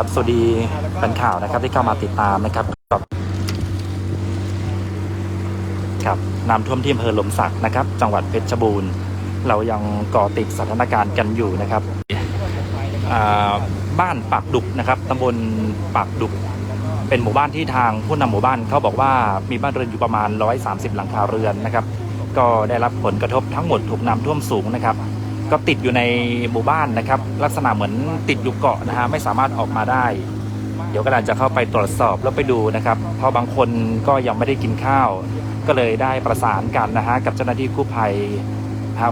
ครับ สวัสดีแฟนข่าวนะครับที่เข้ามาติดตามนะครับกับครับน้ำท่วมที่อำเภอหลมสักนะครับ จังหวัดเพชรบูรณ์เรายังเกาะติดสถานการณ์กันอยู่นะครับบ้านปากดุกนะครับตำบลปากดุก เป็นหมู่บ้านที่ทางผู้นำหมู่บ้านเขาบอกว่ามีบ้านเรือนอยู่ประมาณ 130 หลังคาเรือนนะครับ ก็ได้รับผลกระทบทั้งหมดถูกน้ำท่วมสูงนะครับ ก็ติดอยู่ในหมู่บ้านนะครับ ลักษณะเหมือนติดอยู่เกาะนะฮะไม่สามารถออกมาได้ เดี๋ยวกำลังจะเข้าไปตรวจสอบแล้วไปดูนะครับ เพราะบางคนก็ยังไม่ได้กินข้าว ก็เลยได้ประสานกันนะฮะกับเจ้าหน้าที่กู้ภัย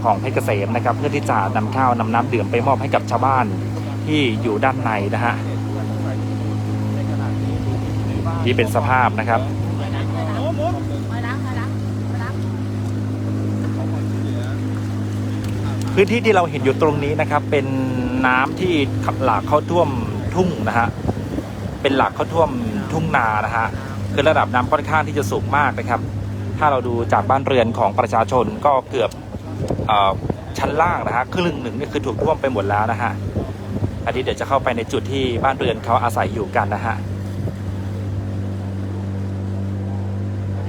ของเพชรเกษมนะครับ เพื่อที่จะนำข้าวนำน้ำดื่มไปมอบให้กับชาวบ้านที่อยู่ด้านในนะฮะที่เป็นสภาพนะครับ พื้นที่ที่เราเห็นอยู่ตรงนี้นะครับ เป็นน้ำที่ขับหลากเข้าท่วมทุ่งนะฮะเป็นหลากเข้าท่วมทุ่งนานะฮะคือระดับน้ำค่อนข้างที่จะสูงมากนะครับ ถ้าเราดูจากบ้านเรือนของประชาชนก็เกือบอชั้นล่างนะฮะครึ่งหนึ่งนี่คือถูกท่วมไปหมดแล้วนะฮะอันนี้เดี๋ยวจะเข้าไปในจุดที่บ้านเรือนเขาอาศัยอยู่กันนะฮะ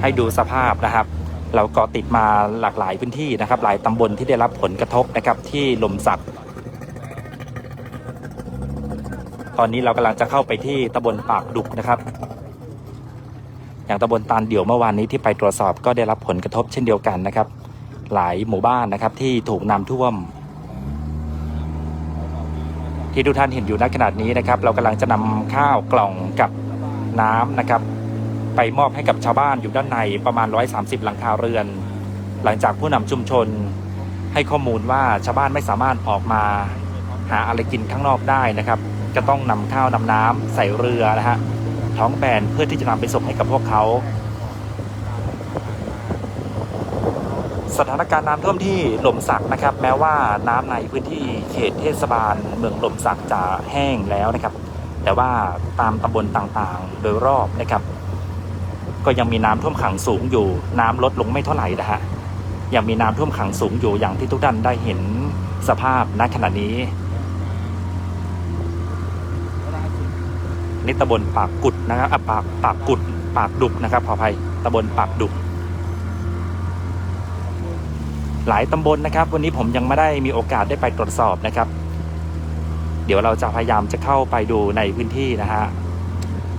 ให้ดูสภาพนะครับ เราเกาะติดมาหลากหลายพื้นที่นะครับ หลายตำบลที่ได้รับผลกระทบนะครับที่ลมสักตอนนี้เรากำลังจะเข้าไปที่ตำบลปากดุกนะครับ อย่างตำบลตาลเดี่ยวเมื่อวานนี้ที่ไปตรวจสอบก็ได้รับผลกระทบเช่นเดียวกันนะครับ หลายหมู่บ้านนะครับที่ถูกน้ำท่วม ที่ทุกท่านเห็นอยู่ณขนาดนี้นะครับ เรากำลังจะนำข้าวกล่องกับน้ำนะครับ ไปมอบให้กับชาวบ้านอยู่ด้านในประมาณ 130 หลังคาเรือน หลังจากผู้นำชุมชน ให้ข้อมูลว่าชาวบ้านไม่สามารถออกมา หาอะไรกินข้างนอกได้นะครับจะต้องนำข้าวนำน้ำใส่เรือนะฮะท้องแบนเพื่อที่จะนำไปส่งให้กับพวกเขา สถานการณ์น้ำท่วมที่หล่มสักนะครับ แม้ว่าน้ำในพื้นที่เขตเทศบาล เมืองหล่มสักจะแห้งแล้วนะครับ แต่ว่าตามตำบลต่างๆ โดยรอบนะครับ ก็ยังมีน้ำท่วมขังสูงอยู่ น้ำลดลงไม่เท่าไหร่นะฮะยังมีน้ำท่วมขังสูงอยู่อย่างที่ทุกท่านได้เห็นสภาพณขณะนี้นี่ตำบลปากกุดนะครับอะปากปากกุดปากดุกนะครับขออภัยตำบลปากดุก หลายตำบลนะครับ วันนี้ผมยังไม่ได้มีโอกาสได้ไปตรวจสอบนะครับ เดี๋ยวเราจะพยายามจะเข้าไปดูในพื้นที่นะฮะ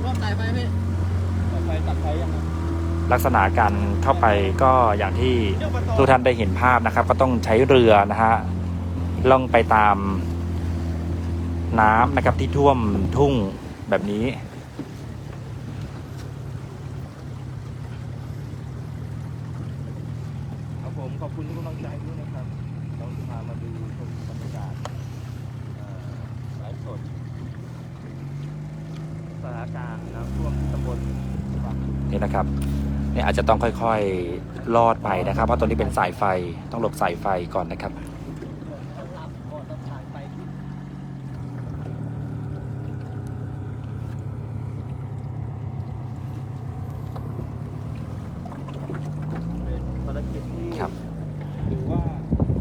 รอบไต่ไปพี่ ลักษณะการเข้าไปก็อย่างที่ทุกท่านได้เห็นภาพนะครับ ก็ต้องใช้เรือนะฮะล่องไปตามน้ำนะครับที่ท่วมทุ่งแบบนี้ ครับผมขอบคุณทุกกำลังใจด้วยนะครับ เราจะพามาดูชมบรรยากาศเอ่อไลฟ์สดสถานการณ์น้ำท่วมที่ตำบลบางขุน นี่นะครับเนี่ยอา จะต้องค่อยๆลอดไปนะครับ เพราะตัวนี้เป็นสายไฟต้องหลบสายไฟก่อนนะครับครับ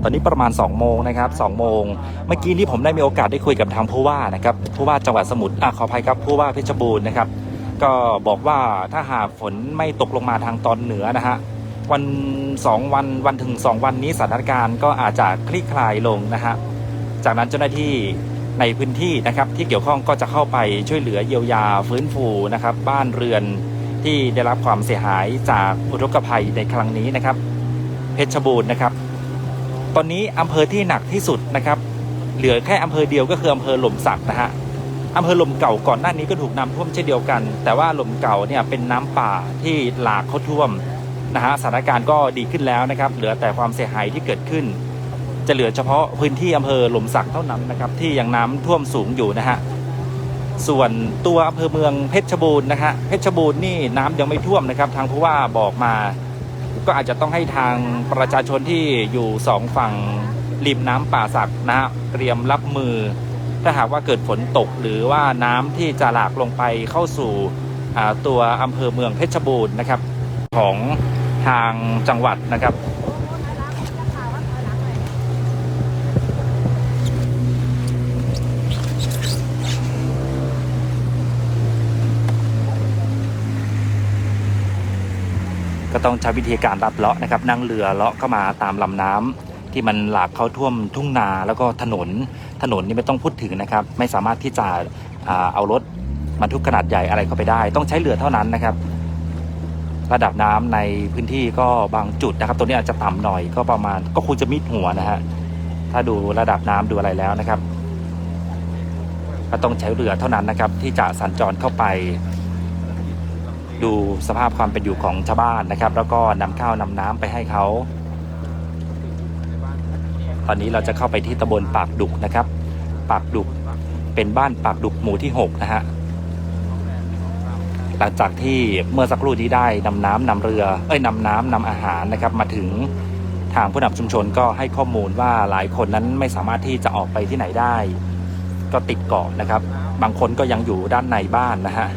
ตอนนี้ประมาณ 2 โมงนะครับ2โมง เมื่อกี้นี้ผมได้มีโอกาสได้คุยกับทางผู้ว่านะครับผู้ว่าจังหวัดสมุทรอะขออภัยครับผู้ว่าเพชรบูรณ์นะครับ ก็บอกว่าถ้าหากฝนไม่ตกลงมาทางตอนเหนือนะฮะวันสองวันวันถึงสองวันนี้สถานการณ์ก็อาจจะคลี่คลายลงนะฮะจากนั้นเจ้าหน้าที่ในพื้นที่นะครับที่เกี่ยวข้องก็จะเข้าไปช่วยเหลือเยียวยาฟื้นฟูนะครับ บ้านเรือนที่ได้รับความเสียหายจากอุทกภัยในครั้งนี้นะครับ เพชรบูรณ์นะครับ ตอนนี้อำเภอที่หนักที่สุดนะครับ เหลือแค่อำเภอเดียวก็คืออำเภอหล่มสักนะฮะ อำเภอหล่มเก่าก่อนหน้านี้ก็ถูกน้ำท่วมเช่นเดียวกัน แต่ว่าหล่มเก่าเนี่ยเป็นน้ำป่าที่หลากเข้าท่วมนะฮะสถานการณ์ก็ดีขึ้นแล้วนะครับ เหลือแต่ความเสียหายที่เกิดขึ้น จะเหลือเฉพาะพื้นที่อำเภอหล่มสักเท่านั้นนะครับ ที่ยังน้ำท่วมสูงอยู่นะฮะส่วนตัวอำเภอเมืองเพชรบูรณ์นะฮะเพชรบูรณ์นี่น้ำยังไม่ท่วมนะครับ ทางผู้ว่าบอกมา ก็อาจจะต้องให้ทางประชาชนที่อยู่สองฝั่งริมน้ำป่าสักนะฮะเตรียมรับมือ ถ้าหากว่าเกิดฝนตกหรือว่าน้ำที่จะหลากลงไปเข้าสู่ตัวอำเภอเมืองเพชรบูรณ์นะครับของทางจังหวัดนะครับก็ต้องใช้วิธีการรับเลาะนะครับนั่งเรือเลาะเข้ามาตามลำน้ำ ที่มันหลากเข้าท่วมทุ่งนาแล้วก็ถนนถนนนี่ไม่ต้องพูดถึงนะครับ ไม่สามารถที่จะเอารถบรรทุกขนาดใหญ่อะไรเข้าไปได้ ต้องใช้เรือเท่านั้นนะครับ ระดับน้ำในพื้นที่ก็บางจุดนะครับ ตัวนี้อาจจะต่ำหน่อยก็ประมาณก็คงจะมิดหัวนะฮะถ้าดูระดับน้ำดูอะไรแล้วนะครับ ก็ต้องใช้เรือเท่านั้นนะครับ ที่จะสัญจรเข้าไป ดูสภาพความเป็นอยู่ของชาวบ้านนะครับ แล้วก็นำข้าวนำน้ำไปให้เขา ตอนนี้เราจะเข้าไปที่ตำบลปากดุกนะครับ ปากดุกเป็นบ้านปากดุกหมู่ที่ 6 นะฮะ หลังจากที่เมื่อสักครู่นี้ได้นำน้ำนำเรือ เอ้ยนำน้ำนำอาหารนะครับ มาถึงทางผู้นำชุมชนก็ให้ข้อมูลว่าหลายคนนั้นไม่สามารถที่จะออกไปที่ไหนได้ ก็ติดเกาะนะครับ บางคนก็ยังอยู่ด้านในบ้านนะฮะ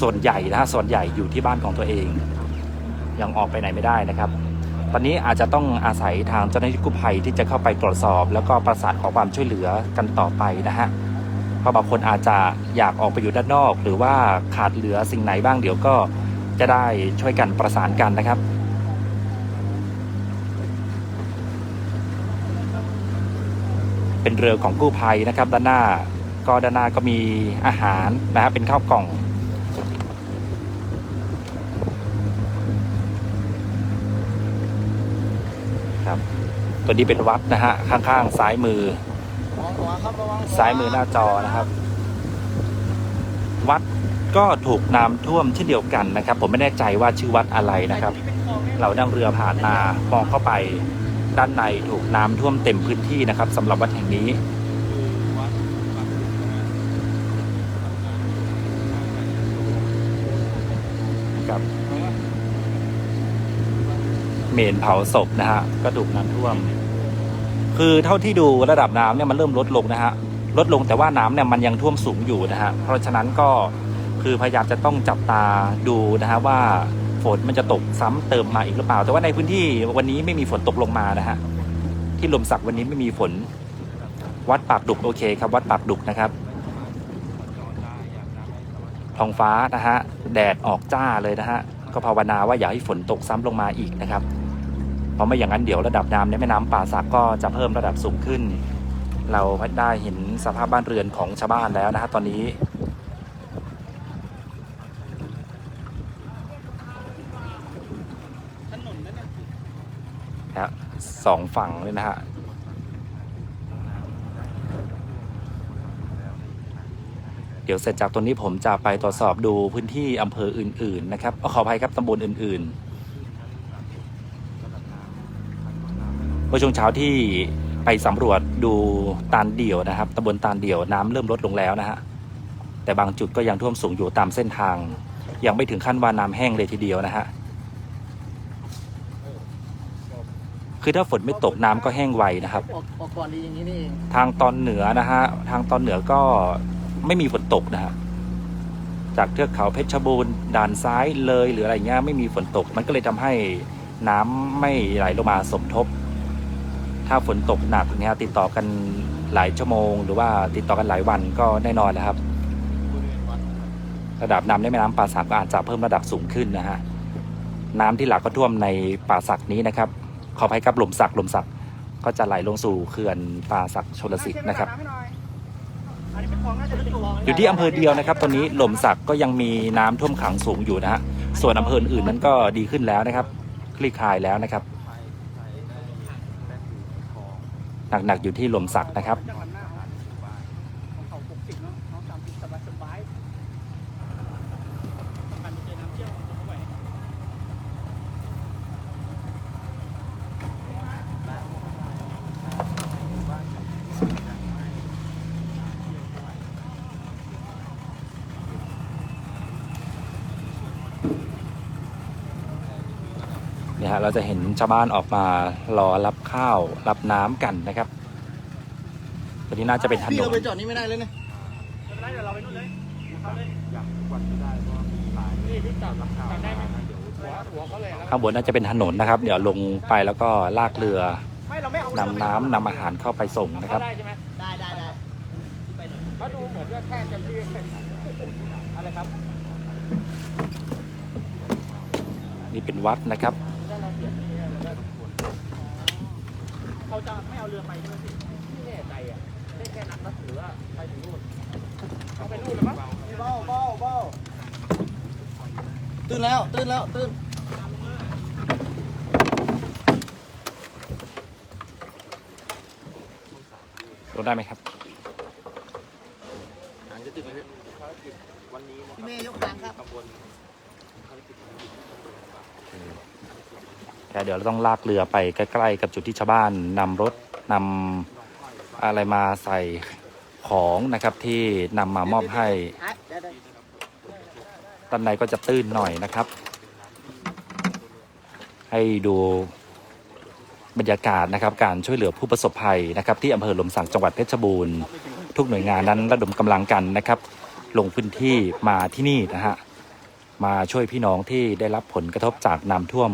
ส่วนใหญ่นะฮะส่วนใหญ่อยู่ที่บ้านของตัวเอง ยังออกไปไหนไม่ได้นะครับ ตอนนี้อาจจะต้องอาศัยทางเจ้าหน้าที่กู้ภัยที่จะเข้าไปตรวจสอบ แล้วก็ประสานขอความช่วยเหลือกันต่อไปนะฮะเพราะบางคนอาจจะอยากออกไปอยู่ด้านนอก หรือว่าขาดเหลือสิ่งไหนบ้างเดี๋ยวก็จะได้ช่วยกันประสานกันนะครับเป็นเรือของกู้ภัยนะครับ ด้านหน้าก็ด้านหน้าก็มีอาหารนะฮะเป็นข้าวกล่อง ครับ ตัวนี้เป็นวัดนะฮะข้างๆซ้ายมือ ซ้ายมือหน้าจอนะครับ วัดก็ถูกน้ำท่วมเช่นเดียวกันนะครับ ผมไม่แน่ใจว่าชื่อวัดอะไรนะครับ เรานั่งเรือผ่านมามองเข้าไปด้านในถูกน้ำท่วมเต็มพื้นที่นะครับสำหรับวัดแห่งนี้คือวัดปากดุกนะฮะกับ เมนเผาศพนะฮะก็ถูกน้ำท่วม คือเท่าที่ดูระดับน้ำเนี่ยมันเริ่มลดลงนะฮะลดลงแต่ว่าน้ำเนี่ยมันยังท่วมสูงอยู่นะฮะเพราะฉะนั้นก็คือพยายามจะต้องจับตาดูนะฮะว่าฝนมันจะตกซ้ำเติมมาอีกหรือเปล่า แต่ว่าในพื้นที่วันนี้ไม่มีฝนตกลงมานะฮะที่ลมสักวันนี้ไม่มีฝน วัดปากดุกโอเคครับ วัดปากดุกนะครับท้องฟ้านะฮะแดดออกจ้าเลยนะฮะก็ภาวนาว่าอย่าให้ฝนตกซ้ำลงมาอีกนะครับ เพราะไม่อย่างนั้นเดี๋ยวระดับน้ำในแม่น้ำป่าสักก็จะเพิ่มระดับสูงขึ้น เราได้เห็นสภาพบ้านเรือนของชาวบ้านแล้วนะฮะตอนนี้ถนนนั่นน่ะนะสองฝั่งเลยนะฮะเดี๋ยวเสร็จจากตรงนี้ผมจะไปตรวจสอบดูพื้นที่อำเภออื่น ๆ นะครับขออภัยครับตำบลอื่น ๆ เมื่อช่วงเช้าที่ไปสำรวจดูตาลเดี่ยวนะครับตำบลตาลเดี่ยวน้ำเริ่มลดลงแล้วนะฮะแต่บางจุดก็ยังท่วมสูงอยู่ตามเส้นทาง ยังไม่ถึงขั้นว่าน้ำแห้งเลยทีเดียวนะฮะคือถ้าฝนไม่ตกน้ำก็แห้งไวนะครับออกออกก่อนดีอย่างนี้นี่เองทางตอนเหนือนะฮะทางตอนเหนือก็ไม่มีฝนตกนะฮะจากเทือกเขาเพชรบูรณ์ด่านซ้ายเลยหรืออะไรเงี้ยไม่มีฝนตก มันก็เลยทำให้น้ำไม่ไหลลงมาสมทบ ถ้าฝนตกหนักเนี่ยติดต่อกันหลายชั่วโมง หรือว่าติดต่อกันหลายวันก็แน่นอนนะครับ ระดับน้ำในแม่น้ำป่าสักก็อาจจะเพิ่มระดับสูงขึ้นนะฮะน้ำที่หลักก็ท่วมในป่าสักนี้นะครับ ขออภัยครับหลมสักหลมสักก็จะไหลลงสู่เขื่อนป่าสักชลสิทธิ์นะครับอยู่ที่อำเภอเดียวนะครับ ตอนนี้หล่มสักก็ยังมีน้ำท่วมขังสูงอยู่นะฮะส่วนอำเภออื่นนั้นก็ดีขึ้นแล้วนะครับ คลี่คลายแล้วนะครับ หนักๆอยู่ที่หลมสักนะครับ จังหวัดหน้าของเขาปกติเนาะเขาสามสิบสบายสบายต้องการไปเจอน้ำเชี่ยวเข้าไป เนี่ยฮะะเราจะเห็นชาวบ้านออกมารอรับข้าวรับน้ำกันนะครับตัวนี้น่าจะเป็นถนพี่เรานไปจอดนี้ไม่ได้เลยนะข้างบนน่าจะเป็นถนนนะครับ เดี๋ยวลงไปแล้วก็ลากเรือไม่เราไม่เอานำน้ำนำอาหารเข้าไปส่งนะครับได้ได้ได้มาดูเหมือนว่าแค่จะพี่อะไรครับ นี่เป็นวัดนะครับ เขาจะไม่ เรือไปใช่ไหมพี่แน่ใจอะได้แค่นั้นก็ถือว่าไปถึงนู่นเอาไปนู่นแล้วมั้งเบ้าเบ้าเบ้าตื่นแล้ว ตื่นแล้ว ตื่นรถได้ไหมครับหางจะติดเลยภารกิจวันนี้นะพี่เมย์ยกหางครับตำบลแต่เดี๋ยวเราต้องลากเรือไปใกล้ ๆ กับจุดที่ชาวบ้านนำรถ นำอะไรมาใส่ของนะครับที่นำมามอบให้ด้านในก็จะตื้นหน่อยนะครับ ให้ดูบรรยากาศนะครับการช่วยเหลือผู้ประสบภัยนะครับ ที่อำเภอหลมสักจังหวัดเพชรบูรณ์ ทุกหน่วยงานนั้นระดมกำลังกันนะครับ ลงพื้นที่มาที่นี่นะฮะมาช่วยพี่น้องที่ได้รับผลกระทบจากน้ำท่วม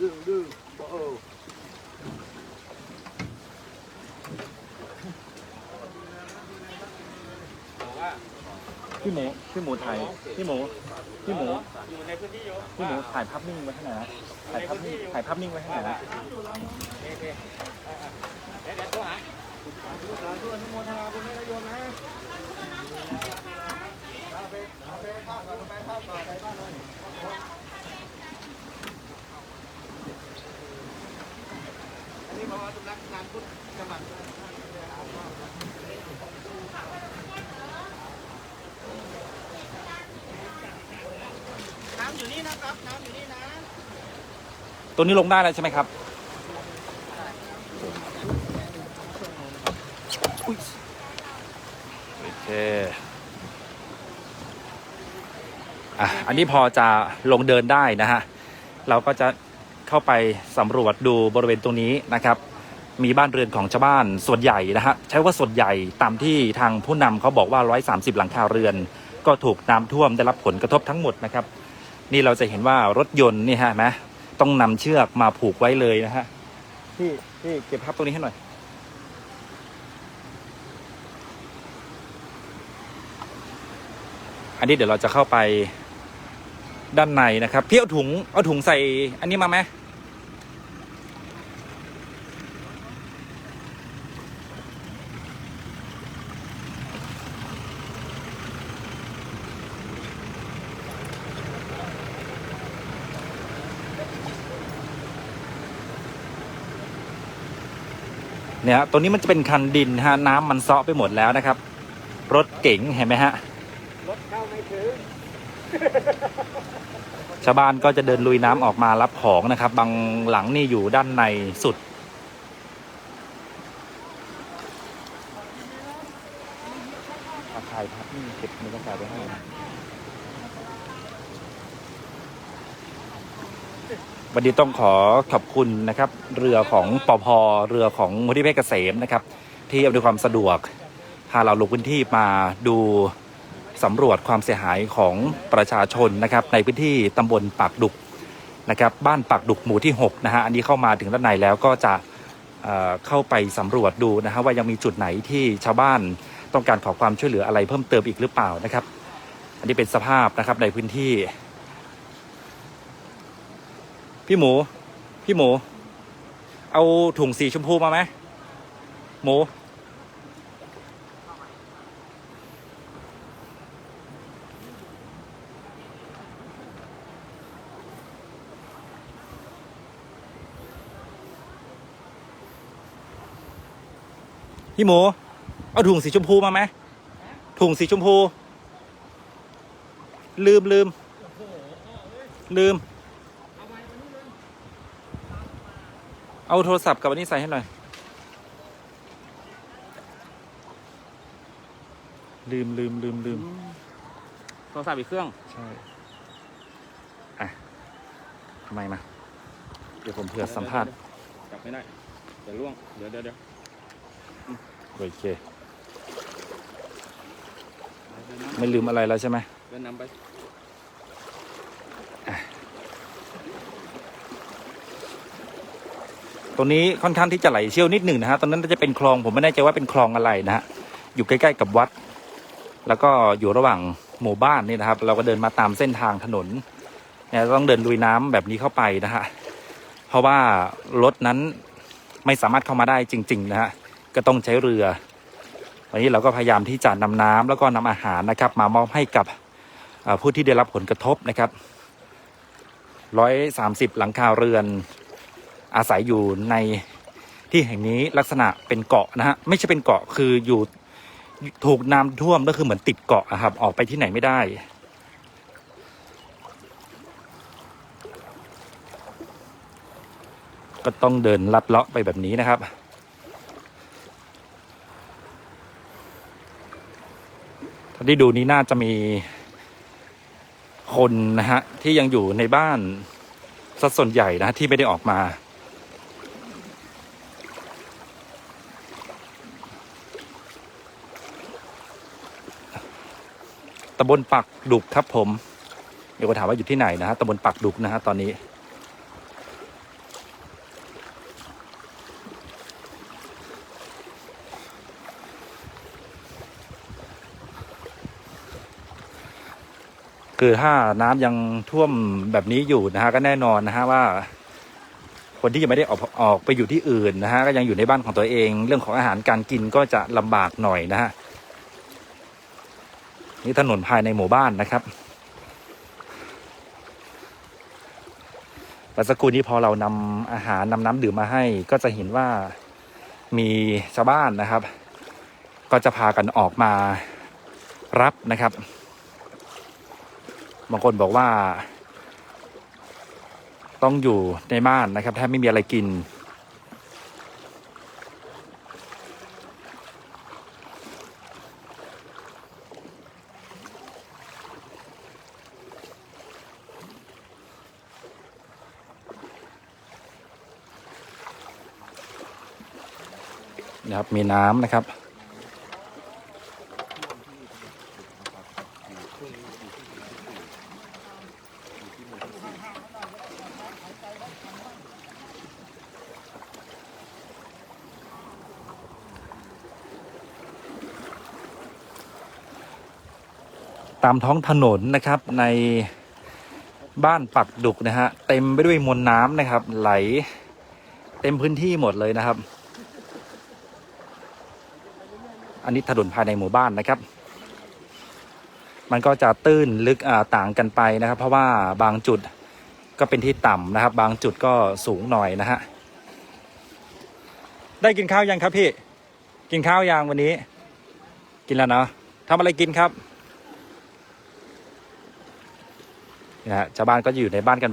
ดื้อดื้อโอ้พี่หมูพี่หมูถ่ายพี่หมูพี่หมูอยู่ในพื้นที่อยู่พี่หมูถ่ายภาพนิ่งไว้ให้หน่อยนะถ่ายภาพนิ่งถ่ายภาพนิ่งไว้ให้หน่อยนะเดี๋ยวเดี๋ยวตัวหาสาธุอนุโมทนาบุญให้นายโยมนะเอาไปเอาไปข้าวก่อนเอาไปข้าวก่อนไปบ้านเลย นนี้พอสำนักงานพุทธจังหวัดน้ำอยู่นี่นะครับ น้ำอยู่นี่นะ ตัวนี้ลงได้แล้วใช่ไหมครับอุ๊ยโอเคอะอันนี้พอจะลงเดินได้นะฮะ เราก็จะ เข้าไปสำรวจดูบริเวณตรงนี้นะครับ มีบ้านเรือนของชาวบ้านส่วนใหญ่นะฮะใช้ว่าส่วนใหญ่ตามที่ทางผู้นำเขาบอกว่า 130 หลังคาเรือน ก็ถูกน้ำท่วมได้รับผลกระทบทั้งหมดนะครับ นี่เราจะเห็นว่ารถยนต์นี่ฮะเห็นไหมต้องนำเชือกมาผูกไว้เลยนะฮะพี่พี่เก็บภาพตรงนี้ให้หน่อยอันนี้เดี๋ยวเราจะเข้าไป ด้านในนะครับพี่เอาถุงเอาถุงใส่อันนี้มาไหมเนี่ยตัวนี้มันจะเป็นคันดินฮะน้ำมันเซาะไปหมดแล้วนะครับ รถเก๋งเห็นไหมฮะ รถเข้าไม่ถึง ชาวบ้านก็จะเดินลุยน้ำออกมารับของนะครับ บางหลังนี่อยู่ด้านในสุดถ่ายภาพนี่เก็บมันก็ถ่ายไปให้วันนี้ต้องขอขอบคุณนะครับ เรือของปอพเรือของมูลที่เพชรเกษมนะครับ ที่อำนวยความสะดวกพาเราลงพื้นที่มาดู สำรวจความเสียหายของประชาชนนะครับในพื้นที่ตำบลปากดุกนะครับบ้านปากดุกหมู่ที่6นะฮะอันนี้เข้ามาถึงด้านในแล้วก็จะเเข้าไปสำรวจดูนะฮะว่ายังมีจุดไหนที่ชาวบ้านต้องการขอความช่วยเหลืออะไรเพิ่มเติมอีกหรือเปล่านะครับ อันนี้เป็นสภาพนะครับในพื้นที่ พี่หมู พี่หมู เอาถุงสีชมพูมาไหมหมู พี่หมูเอาถุงสีชมพูมาไหมถุงสีชมพู ลืมลืมลืม เอาโทรศัพท์กับอันนี้ใส่ให้หน่อย ลืมลืมลืมลืมโทรศัพท์อีกเครื่อง ใช่ อะทำไมมา เดี๋ยวผมเผื่อสัมภาษณ์จับไม่ได้ เดี๋ยวล่วง เดี๋ยวเดี๋ยวเดี๋ยว โอเค ไม่ลืมอะไรแล้วใช่ไหมเดินนำไปตรงนี้ค่อนข้างที่จะไหลเชี่ยวนิดหนึ่งนะฮะตรงนั้นน่าจะเป็นคลองผมไม่แน่ใจว่าเป็นคลองอะไรนะฮะ อยู่ใกล้ ๆ กับวัด แล้วก็อยู่ระหว่างหมู่บ้านนี่นะครับ เราก็เดินมาตามเส้นทางถนนเนี่ยต้องเดินลุยน้ำแบบนี้เข้าไปนะฮะ เพราะว่ารถนั้นไม่สามารถเข้ามาได้จริง ๆ นะฮะ ก็ต้องใช้เรือวันนี้เราก็พยายามที่จะนำน้ำแล้วก็นำอาหารนะครับ มามอบให้กับผู้ที่ได้รับผลกระทบนะครับร้อยสามสิบหลังคาเรือนอาศัยอยู่ในที่แห่งนี้ลักษณะเป็นเกาะนะฮะไม่ใช่เป็นเกาะคืออยู่ถูกน้ำท่วมก็คือเหมือนติดเกาะครับ ออกไปที่ไหนไม่ได้ ก็ต้องเดินลัดเลาะไปแบบนี้นะครับ ถ้าได้ดูนี้น่าจะมีคนนะฮะ ที่ยังอยู่ในบ้านสัดส่วนใหญ่นะที่ไม่ได้ออกมาตำบลปักดุกครับผมเดี๋ยวก็ถามว่าอยู่ที่ไหนนะฮะตำบลปักดุกนะฮะตอนนี้ คือถ้าน้ำยังท่วมแบบนี้อยู่นะฮะก็แน่นอนนะฮะว่า คนที่ยังไม่ได้ออกออกไปอยู่ที่อื่นนะฮะก็ยังอยู่ในบ้านของตัวเอง เรื่องของอาหารการกินก็จะลำบากหน่อยนะฮะนี่ถนนภายในหมู่บ้านนะครับแต่สกครู่นี้พอเรานำอาหารนำน้ำดื่มมาให้ ก็จะเห็นว่ามีชาวบ้านนะครับ ก็จะพากันออกมารับนะครับ บางคนบอกว่า ต้องอยู่ในบ้านนะครับแทบไม่มีอะไรกิน นะครับ มีน้ำนะครับ ตามท้องถนนนะครับในบ้านปักดุกนะฮะเต็มไปด้วยมวลน้ำนะครับ ไหลเต็มพื้นที่หมดเลยนะครับ อันนี้ถนนภายในหมู่บ้านนะครับ มันก็จะตื้นลึกต่างกันไปนะครับ เพราะว่าบางจุดก็เป็นที่ต่ำนะครับ บางจุดก็สูงหน่อยนะฮะได้กินข้าวยังครับพี่ กินข้าวยังวันนี้ กินแล้วเนาะทำอะไรกินครับ นะฮะชาวบ้านก็อยู่ในบ้านกันแบบ